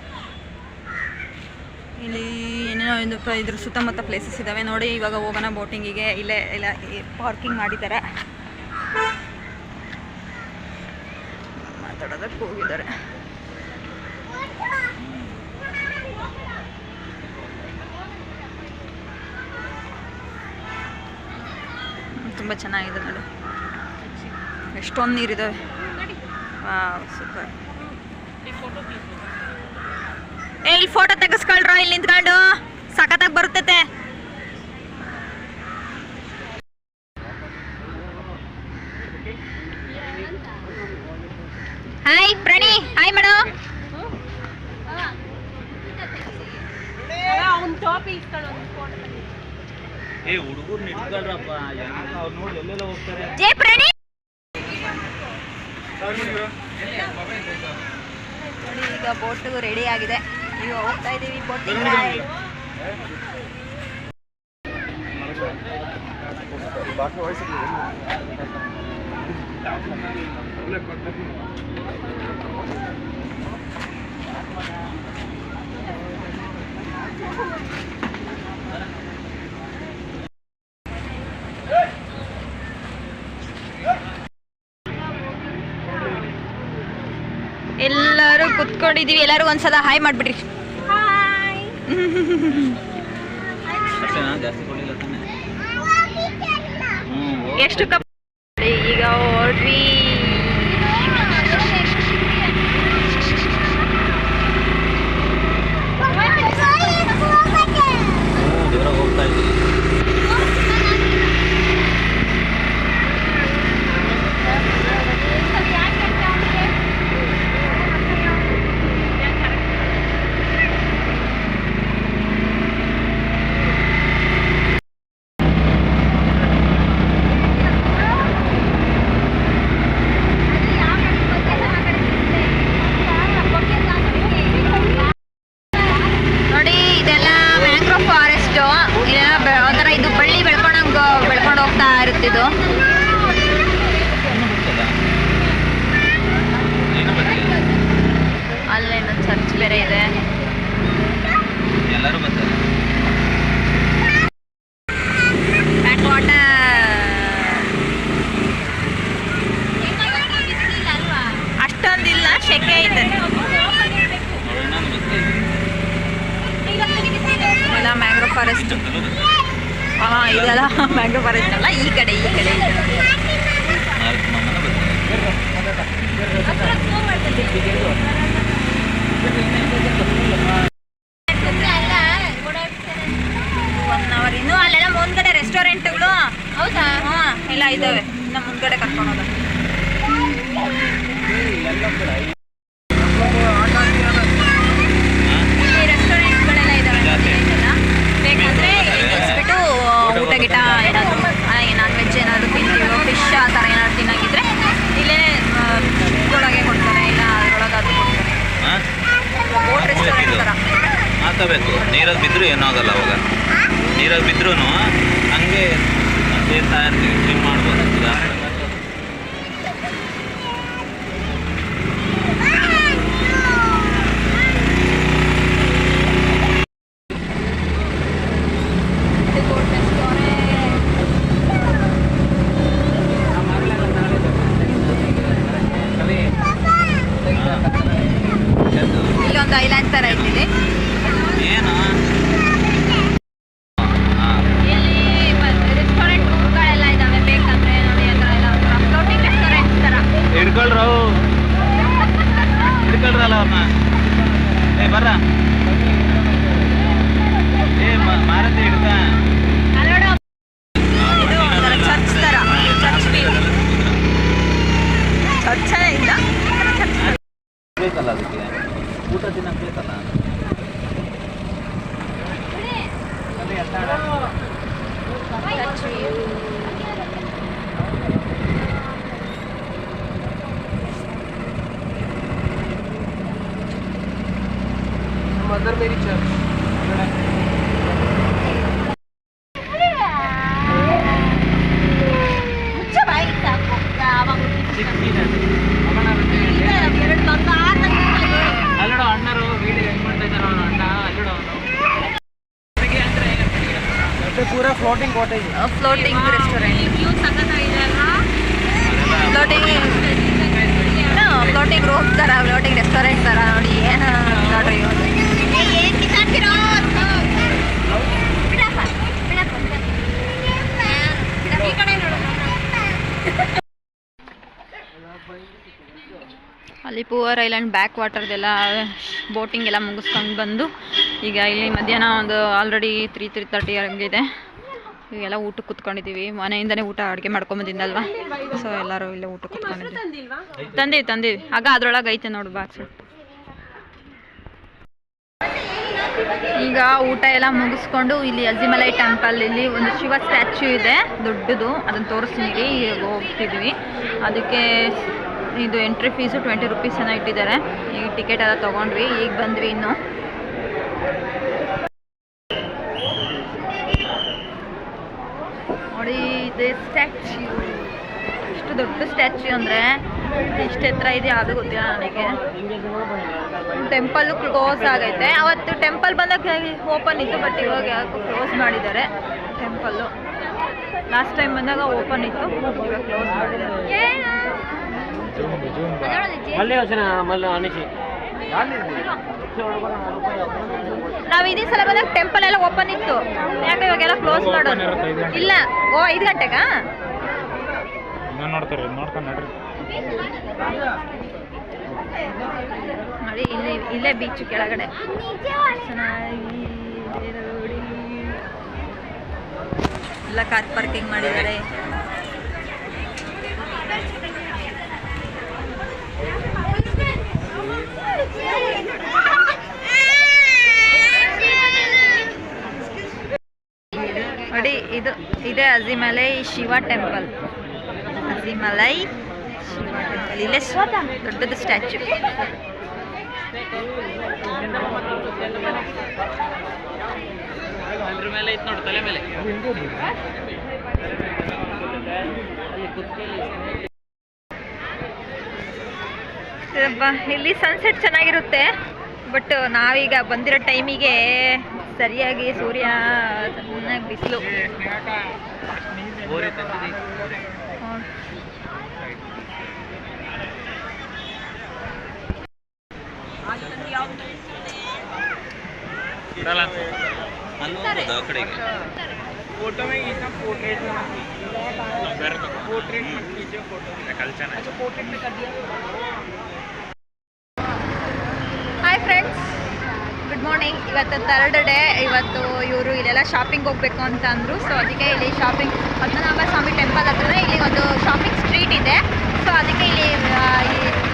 ಇಲ್ಲಿ ಏನೇನೋ ಇದು ಇದ್ರ ಸುತ್ತಮುತ್ತ ಪ್ಲೇಸಸ್ ಇದ್ದಾವೆ ನೋಡಿ, ಇವಾಗ ಹೋಗೋಣ ಬೋಟಿಂಗಿಗೆ ಇಲ್ಲೇ ಇಲ್ಲ ಪಾರ್ಕಿಂಗ್ ಮಾಡಿದ್ದಾರೆ ಮಾತಾಡೋದಕ್ಕೆ ಹೋಗಿದ್ದಾರೆ ತುಂಬ ಚೆನ್ನಾಗಿದೆ ನೋಡಿ. ಎಷ್ಟೊಂದು ನೀರಿದ್ದಾವೆ ಸೂಪರ್ ಇಲ್ಲಿ ಫೋಟೋ ತೆಗೆಸ್ಕೊಳ್ರ ಇಲ್ಲಿ ನಿಂತ್ಕೊಂಡು. ಸಖತ್ತಾಗಿ ಬರುತ್ತೈತೆ ಹಾಯ್ ಪ್ರಣಿ ಹಾಯ್ ಮೇಡಮ್ ಅವ್ನ ಟಾಪ್ ಇಸ್ಕೊಂಡು ಏ ಹುಡುಗರು ನಿಡ್ಕೊಳ್ರಪ್ಪ ಅವ್ರು ನೋಡಿ ಎಲ್ಲೆಲ್ಲ ಹೋಗ್ತಾರೆ ಜೇ ಪ್ರಣಿ ನೋಡಿ ಈಗ ರೆಡಿ ಆಗಿದೆ ಈಗ ಹೋಗ್ತಾ ಇದೀವಿ ಬೋಟಿಂಗ್ ಕುತ್ಕೊಂಡಿದೀವಿ. ಎಲ್ಲರೂ ಒಂದ್ಸಲ ಹಾಯ್ ಮಾಡ್ಬಿಡ್ರಿ. ಎಷ್ಟು ಕಪ್ ಈಗ ಹೊರಡ್ವಿ ದೂರ ಹೋಗ್ತಾ ಇದ್ದೀವಿ ನೋಡಿ ಇದೆಲ್ಲ ಮ್ಯಾಂಗ್ರೋವ್ ಫಾರೆಸ್ಟ್ ಒಂಥರ ಇದು ಬಳ್ಳಿ ಬೆಳ್ಕೊಂಡಂಗ ಬೆಳ್ಕೊಂಡು ಹೋಗ್ತಾ ಇರುತ್ತಿದ್ದು ಏನು ಬರ್ತಿಲ್ಲ ಅಲ್ಲೇ ಇನ್ನೊಂದು ಚರ್ಚ್ ಬೇರೆ ಇದೆ. ಎಲ್ಲರೂ ಬರ್ತಾರೆ. ಅಷ್ಟೊಂದಿಲ್ಲ ಶೆಕೆ ಎಲ್ಲ ಮ್ಯಾಂಗ್ರೋವ್ ಫಾರೆಸ್ಟ್ ಹಾ ಇದೆಲ್ಲ ಮ್ಯಾಂಗ್ರೋವ್ ಫಾರೆಸ್ಟ್ ಅಲ್ಲ ಈ ಕಡೆ ಈ ಕಡೆ ಒನ್ ಅವರ್ ಇನ್ನು ಅಲ್ಲೆಲ್ಲ ಮುಂದ್ಗಡೆ ರೆಸ್ಟೋರೆಂಟ್ಗಳು ಹೌದಾ? ಹಾಂ ಎಲ್ಲ ಇದ್ದಾವೆ ಇನ್ನು ಮುಂದ್ಗಡೆ ಕರ್ಕೊಂಡು ಫ್ಲೋಟಿಂಗ್ ಕೋಟೆ floating restaurant floating floating room ತರ ಫ್ಲೋಟಿಂಗ್ ರೆಸ್ಟೋರೆಂಟ್ ತರ ನೋಡಿ, ಏನು ನೋಡ್ರಿ ಅಲ್ಲಿ ಪೂವರ್ ಐಲ್ಯಾಂಡ್ ಬ್ಯಾಕ್ ವಾಟರ್ದೆಲ್ಲ ಬೋಟಿಂಗ್ ಎಲ್ಲ ಮುಗಿಸ್ಕೊಂಡು ಬಂದು, ಈಗ ಇಲ್ಲಿ ಮಧ್ಯಾಹ್ನ ಒಂದು ಆಲ್ರೆಡಿ ತ್ರೀ ತ್ರೀ ತರ್ಟಿ ಹಂಗಿದೆ ಈಗೆಲ್ಲ ಊಟಕ್ಕೆ ಕುತ್ಕೊಂಡಿದ್ದೀವಿ. ಮನೆಯಿಂದನೇ ಊಟ ಅಡುಗೆ ಮಾಡ್ಕೊಂಬಂದಿದ್ದಲ್ವಾ ಸೊ ಎಲ್ಲರೂ ಇಲ್ಲೇ ಊಟಕ್ಕೆ ಕುತ್ಕೊಂಡಿದ್ದೀವಿ. ತಂದೀವಿ ತಂದೀವಿ. ಆಗ ಅದ್ರೊಳಗೆ ಐತೆ ನೋಡು ಬಾಕ್ಸ್ ಈಗ ಊಟ ಎಲ್ಲ ಮುಗಿಸ್ಕೊಂಡು ಇಲ್ಲಿ ಅಜಿಮಲೈ ಟೆಂಪಲ್ ಇಲ್ಲಿ ಒಂದು ಶಿವ ಸ್ಟ್ಯಾಚು ಇದೆ ದೊಡ್ಡದು. ಅದನ್ನು ತೋರಿಸ್ತೀನಿ. ಈಗ ಹೋಗ್ತಿದ್ವಿ. ಅದಕ್ಕೆ ಇದು ಎಂಟ್ರಿ ಫೀಸು ಟ್ವೆಂಟಿ ರುಪೀಸ್ ಏನೋ ಇಟ್ಟಿದ್ದಾರೆ. ಈಗ ಟಿಕೆಟ್ ಎಲ್ಲ ತೊಗೊಂಡ್ವಿ. ಈಗ ಬಂದ್ವಿ ಇನ್ನು ನೋಡಿ ಇದೆ ಸ್ಟ್ಯಾಚ್ಯೂ? ಎಷ್ಟು ದೊಡ್ಡ ಸ್ಟ್ಯಾಚ್ಯೂ ಅಂದರೆ ಇಷ್ಟು ಎತ್ತರ ಇದೆ ಅದು ಗೊತ್ತಿಲ್ಲ ನನಗೆ. ಟೆಂಪಲ್ ಕ್ಲೋಸ್ ಆಗೈತೆ. ಅವತ್ತು ಟೆಂಪಲ್ ಬಂದಾಗ ಓಪನ್ ಇತ್ತು, ಬಟ್ ಇವಾಗ ಯಾಕೋ ಕ್ಲೋಸ್ ಮಾಡಿದ್ದಾರೆ ಟೆಂಪಲ್ಲು. ಲಾಸ್ಟ್ ಟೈಮ್ ಬಂದಾಗ ಓಪನ್ ಇತ್ತು, ಇವಾಗ ಕ್ಲೋಸ್ ಮಾಡಿದ್ದಾರೆ. ನಾವು ಇದೇ ಸಲ ಬಂದಾಗ ಟೆಂಪಲ್ ಎಲ್ಲ ಓಪನ್ ಇತ್ತು. ಯಾಕೆ ಇವಾಗೆಲ್ಲ ಕ್ಲೋಸ್ ಮಾಡೋದು. ಇಲ್ಲ. ಓ ಐದು ಗಂಟೆಗ? ನೋಡ್ತಾರೆ ನೋಡ್ಕೊಂಡು ಇಲ್ಲೇ ಬೀಚ್ ಕೆಳಗಡೆ. ಎಲ್ಲ ಕಾರ್ ಪಾರ್ಕಿಂಗ್ ಮಾಡಿದ್ದಾರೆ. ಇದು ಇದೆ ಅಜಿಮಲೈ ಶಿವ ಟೆಂಪಲ್. ಅಜಿಮಲೈ ಶಿವ ಟೆಂಪಲ್. ಇಲ್ಲೇ ದೊಡ್ಡದು ಇಲ್ಲಿ ಸನ್ಸೆಟ್ ಚೆನ್ನಾಗಿರುತ್ತೆ ಬಟ್ ನಾವೀಗ ಬಂದಿರೋ ಟೈಮಿಗೆ ಸರಿಯಾಗಿ ಸೂರ್ಯ ಚೆನ್ನಾಗಿ ಬಿಸಿಲು ಬೋರಿ ತಂದಿದ್ದೀವಿ ಅಲ್ಲಿ ಹೋಗ್ಬೋದು ಆ ಕಡೆಗೆ फोटो में खींचना पोर्ट्रेट में मत कीजिए पोर्ट्रेट मत कीजिए फोटो ಕಲ್ಚನ अच्छा पोर्ट्रेट में कर दिया ಮಾರ್ನಿಂಗ್ ಇವತ್ತು ಥರ್ಡ್ ಡೇ ಇವತ್ತು ಇವರು ಇಲ್ಲೆಲ್ಲ ಶಾಪಿಂಗ್ ಹೋಗಬೇಕು ಅಂತ ಅಂದರು. ಸೊ ಅದಕ್ಕೆ ಇಲ್ಲಿ ಶಾಪಿಂಗ್ ಪದ್ಮನಾಭ ಸ್ವಾಮಿ ಟೆಂಪಲ್ ಹತ್ರ ಇಲ್ಲಿ ಒಂದು ಶಾಪಿಂಗ್ ಸ್ಟ್ರೀಟ್ ಇದೆ. ಸೊ ಅದಕ್ಕೆ ಇಲ್ಲಿ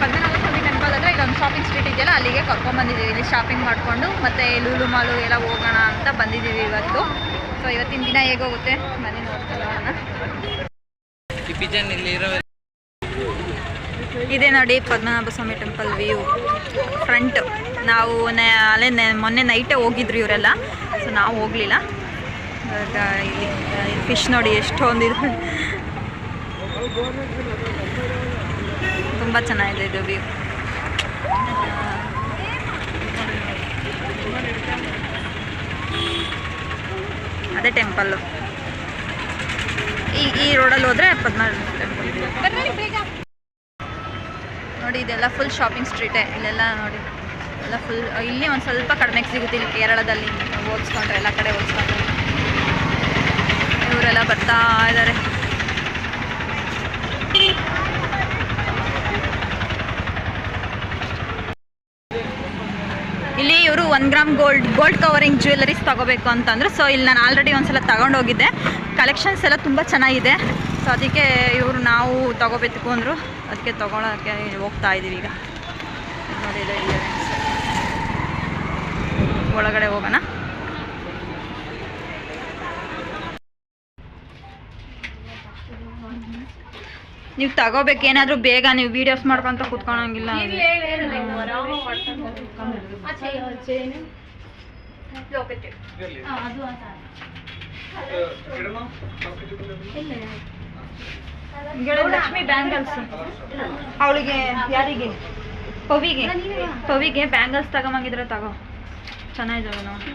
ಪದ್ಮನಾಭ ಸ್ವಾಮಿ ಟೆಂಪಲ್ ಹತ್ರ ಇಲ್ಲೊಂದು ಶಾಪಿಂಗ್ ಸ್ಟ್ರೀಟ್ ಇದೆಯಲ್ಲ, ಅಲ್ಲಿಗೆ ಕರ್ಕೊಂಡ್ಬಂದಿದ್ದೀವಿ ಇಲ್ಲಿ ಶಾಪಿಂಗ್ ಮಾಡಿಕೊಂಡು, ಮತ್ತು ಲೂಲು ಮಾಲು ಎಲ್ಲ ಹೋಗೋಣ ಅಂತ ಬಂದಿದ್ದೀವಿ ಇವತ್ತು. ಸೊ ಇವತ್ತಿನ ದಿನ ಹೇಗೋಗುತ್ತೆ ಮನೆ ನೋಡ್ಕೊಳ್ಳೋಣ ಇದೆ ನೋಡಿ Padmanabha Swamy temple view front ನಾವು ನೆ ಅಲ್ಲೇ ನೆ ಮೊನ್ನೆ ನೈಟೇ ಹೋಗಿದ್ರು ಇವರೆಲ್ಲ. ಸೊ ನಾವು ಹೋಗಲಿಲ್ಲ. ಫಿಶ್ ನೋಡಿ ಎಷ್ಟೊಂದಿದೆ. ತುಂಬ ಚೆನ್ನಾಗಿದೆ ಇದು ವ್ಯೂ ಅದೇ ಟೆಂಪಲ್ಲು ಈ ಈ ರೋಡಲ್ಲಿ ಹೋದರೆ ಪದ್ಮನಾಭ ಟೆಂಪಲ್ ನೋಡಿ ಇದೆಲ್ಲ ಫುಲ್ ಶಾಪಿಂಗ್ ಸ್ಟ್ರೀಟೇ ಇಲ್ಲೆಲ್ಲ ನೋಡಿ. ಎಲ್ಲ ಫುಲ್ ಇಲ್ಲಿ ಒಂದು ಸ್ವಲ್ಪ ಕಡಿಮೆಗೆ ಸಿಗುತ್ತೆ ಇಲ್ಲಿ ಕೇರಳದಲ್ಲಿ. ಓದಿಸ್ಕೊಂಡ್ರೆ ಎಲ್ಲ ಕಡೆ ಓದಿಸ್ಕೊಂಡ್ರೆ. ಇವರೆಲ್ಲ ಬರ್ತಾ ಇದ್ದಾರೆ ಇಲ್ಲಿ ಇವರು one gram gold gold covering jewelleries ತಗೋಬೇಕು ಅಂತಂದ್ರೆ. ಸೊ ಇಲ್ಲಿ ನಾನು ಆಲ್ರೆಡಿ ಒಂದ್ಸಲ ತಗೊಂಡೋಗಿದ್ದೆ. ಕಲೆಕ್ಷನ್ಸ್ ಎಲ್ಲ ತುಂಬ ಚೆನ್ನಾಗಿದೆ. ಸೊ ಅದಕ್ಕೆ ಇವರು ನಾವು ತಗೋಬೇಕು ಅಂದರು ಅದಕ್ಕೆ ತಗೊಳಕ್ಕೆ ಹೋಗ್ತಾ ಇದ್ದೀವಿ ಈಗ. ನೋಡಿ. ಒಳಗಡೆ ಹೋಗೋಣ. ನೀವು ತಗೋಬೇಕು ಏನಾದರೂ ಬೇಗ ನೀವು ವಿಡಿಯೋಸ್ ಮಾಡ್ಕೊಂತ ಕುತ್ಕೊಳಂಗಿಲ್ಲ ಲಕ್ಷ್ಮಿ ಬ್ಯಾಂಗಲ್ಸ್. ಅವಳಿಗೆ ಯಾರಿಗೆ? ಪವಿಗೆ. ಪವಿಗೆ ಬ್ಯಾಂಗಲ್ಸ್ ತಗೊಂಬಂಗಿದ್ರೆ ತಗೋ. ಚೆನ್ನಾಗಿದ್ದಾವೆ ನೋಡಿ.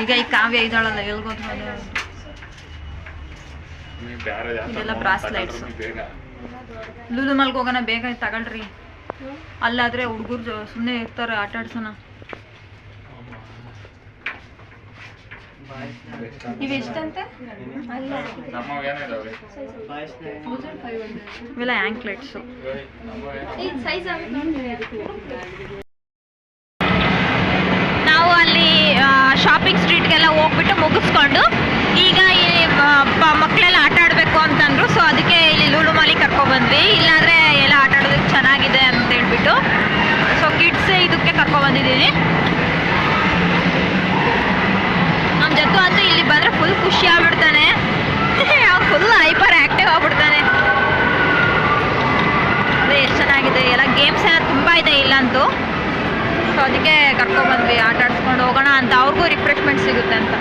ಈಗ ಈ ಕಾವ್ಯ ಇದ್ದಾಳಲ್ಲ ಎಲ್ಗೋದ್ರು ಇದೆಲ್ಲ ಬ್ರಾಸ್ಲೈಟ್ಸ್ ಲೂಲು ಮಲ್ಗೋಗೋಣ ಬೇಗ ತಗೊಳ್ರಿ. ಅಲ್ಲಾದ್ರೆ ಹುಡುಗರು ಸುಮ್ಮನೆ ಇರ್ತಾರೆ ಆಟ ಇವೆಲ್ಲ ಆ್ಯಂಕ್ಲೆಟ್ಸು ನಾವು ಅಲ್ಲಿ ಶಾಪಿಂಗ್ ಸ್ಟ್ರೀಟ್ಗೆಲ್ಲ ಹೋಗ್ಬಿಟ್ಟು ಮುಗಿಸ್ಕೊಂಡು ಈಗ ಇಲ್ಲಿ ಮಕ್ಕಳೆಲ್ಲ ಆಟ ಆಡಬೇಕು ಅಂತಂದ್ರು. ಸೊ ಅದಕ್ಕೆ ಇಲ್ಲಿ ಲೂಲು ಮಾಲಿ ಕರ್ಕೊಬಂದ್ವಿ. ಇಲ್ಲಾಂದರೆ ಎಲ್ಲ ಆಟ ಆಡೋದಕ್ಕೆ ಚೆನ್ನಾಗಿದೆ ಅಂತ ಹೇಳ್ಬಿಟ್ಟು. ಸೊ ಕಿಡ್ಸ್ ಇದಕ್ಕೆ ಕರ್ಕೊಬಂದಿದ್ದೀನಿ. ನಮ್ಮ ಜೊತೆ ಅಂತೂ ಇಲ್ಲಿ ಬಂದ್ರೆ ಫುಲ್ ಖುಷಿ ಆಗ್ಬಿಡ್ತಾನೆ. ಫುಲ್ ಹೈಪರ್ ಆಕ್ಟಿವ್ ಆಗ್ಬಿಡ್ತಾನೆ. ಅದೇ ಎಷ್ಟು ಚೆನ್ನಾಗಿದೆ. ಎಲ್ಲ ಗೇಮ್ಸ್ ಎಲ್ಲ ತುಂಬ ಇದೆ ಇಲ್ಲಂತೂ. ಸೊ ಅದಕ್ಕೆ ಕರ್ಕೊಂಡ್ಬಂದ್ವಿ ಆಟ ಆಡಿಸ್ಕೊಂಡು ಹೋಗೋಣ ಅಂತ. ಅವ್ರಿಗೂ ರಿಫ್ರೆಶ್ಮೆಂಟ್ ಸಿಗುತ್ತೆ ಅಂತ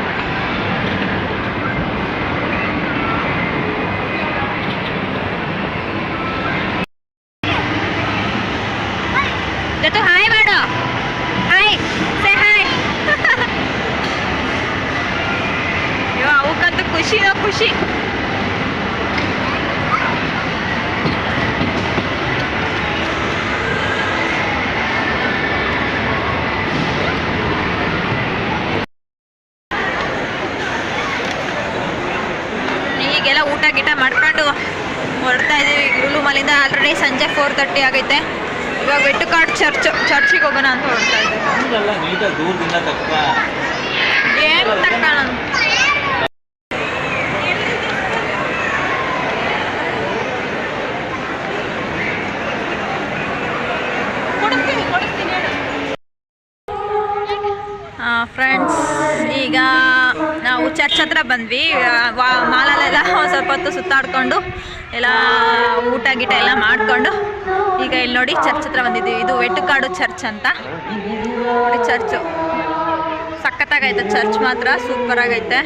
ಜೊತೆ ಹಾಯ್ ಮಾಡು ಹಾಯ್ ಸೇ ಹಾಯ್ ಅಯ್ಯೋ ಅವಕ್ಕಂತೂ ಖುಷಿನೋ ಖುಷಿ. ಈಗೆಲ್ಲ ಊಟ ಗೀಟ ಮಾಡ್ಕೊಂಡು ಹೊರಡ್ತಾ ಇದ್ದೀವಿ. ಲೂಲು ಮಾಲಿಂದ ಆಲ್ರೆಡಿ ಸಂಜೆ ಫೋರ್ ತರ್ಟಿ ಆಗೈತೆ. ಇವಾಗ ವೆಟ್ಟುಕಾಡ್ ಚರ್ಚ್ ಚರ್ಚಿಗೆ ಹೋಗೋಣ ಅಂತ ಹೊರಡ್ತಾ ಇದ್ದೀವಿ. ಏನು ತಕ್ಕ ಫ್ರೆಂಡ್ಸ್ ಈಗ ನಾವು ಚರ್ಚ್ ಹತ್ರ ಬಂದ್ವಿ. ಮಾಲಲ್ಲೆಲ್ಲ ಸ್ವಲ್ಪ ಹೊತ್ತು ಸುತ್ತಾಡ್ಕೊಂಡು ಎಲ್ಲ ಊಟ ಗೀಟ ಎಲ್ಲ ಮಾಡಿಕೊಂಡು ಈಗ ಇಲ್ಲಿ ನೋಡಿ ಚರ್ಚ್ ಹತ್ರ ಬಂದಿದ್ದೀವಿ. ಇದು ವೆಟ್ಟುಕಾಡು ಚರ್ಚ್ ಅಂತ. ನೋಡಿ ಚರ್ಚು. ಸಖತ್ತಾಗೈತೆ ಚರ್ಚ್ ಮಾತ್ರ ಸೂಪರ್ ಆಗೈತೆ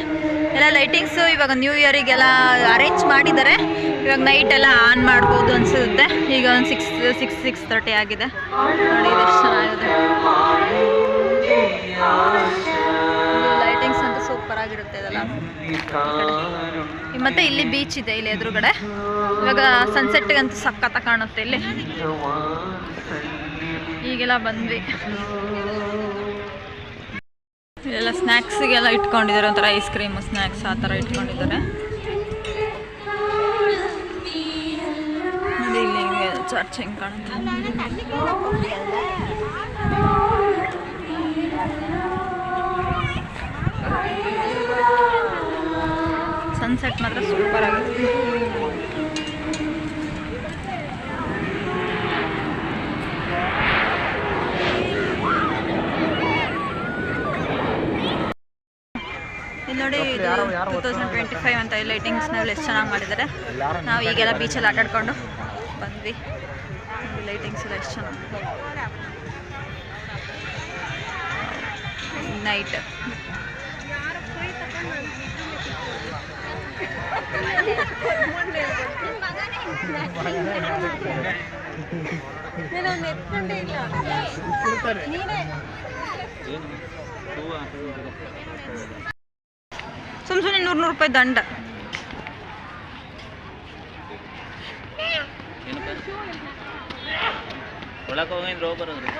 ಎಲ್ಲ ಲೈಟಿಂಗ್ಸು ಇವಾಗ ನ್ಯೂ ಇಯರಿಗೆಲ್ಲ ಅರೇಂಜ್ ಮಾಡಿದ್ದಾರೆ. ಇವಾಗ ನೈಟ್ ಎಲ್ಲ ಆನ್ ಮಾಡ್ಬೋದು ಅನ್ಸುತ್ತೆ. ಈಗ ಒಂದು ಸಿಕ್ಸ್ ಸಿಕ್ಸ್ ಸಿಕ್ಸ್ ತರ್ಟಿ ಆಗಿದೆ. ನೋಡಿ ಎಷ್ಟು ಚೆನ್ನಾಗಿದೆ. ಸೂಪರ್ ಆಗಿರುತ್ತೆ ಇದೆಲ್ಲ ಮತ್ತೆ ಇಲ್ಲಿ ಬೀಚ್ ಇದೆ ಇಲ್ಲಿ ಎದುರುಗಡೆ. ಇವಾಗ ಸನ್ಸೆಟ್ ಅಂತ ಸಕ್ಕತ್ತ ಕಾಣುತ್ತೆ ಇಲ್ಲಿ. ಈಗೆಲ್ಲ ಬಂದ್ವಿ. ಇಲ್ಲೆಲ್ಲ ಸ್ನ್ಯಾಕ್ಸಿಗೆಲ್ಲ ಇಟ್ಕೊಂಡಿದ್ದಾರೆ ಒಂಥರ ಐಸ್ ಕ್ರೀಮ್ ಸ್ನ್ಯಾಕ್ಸ್ ಆ ಥರ ಇಟ್ಕೊಂಡಿದ್ದಾರೆ. ಇಲ್ಲಿ ಚರ್ಚ್ ಹೆಂಗೆ ಕಾಣುತ್ತೆ. ಸನ್ಸೆಟ್ ಮಾತ್ರ ಸೂಪರ್ ಆಗುತ್ತೆ. ನೋಡಿ ಇದು ಟೂ ತೌಸಂಡ್ ಟ್ವೆಂಟಿ ಫೈವ್ ಅಂತ ಲೈಟಿಂಗ್ಸ್ನೆಲ್ಲ ಎಷ್ಟು ಚೆನ್ನಾಗಿ ಮಾಡಿದ್ದಾರೆ. ನಾವು ಈಗೆಲ್ಲ ಬೀಚಲ್ಲಿ ಅಲ್ಲಿ ಆಡ್ಕೊಂಡು ಬಂದ್ವಿ. ಲೈಟಿಂಗ್ಸ್ ಎಲ್ಲ ಎಷ್ಟು ಚೆನ್ನಾಗಿ ನೈಟ್ ಸುಮ್ ಸುಮ್ಮನೆ ನೂರು ನೂರು ರೂಪಾಯಿ ದಂಡ ಒಳಗೆ ಹೋಗಿದ್ರೆ ಹೋಗಿ ಬರೋದ್ರಿ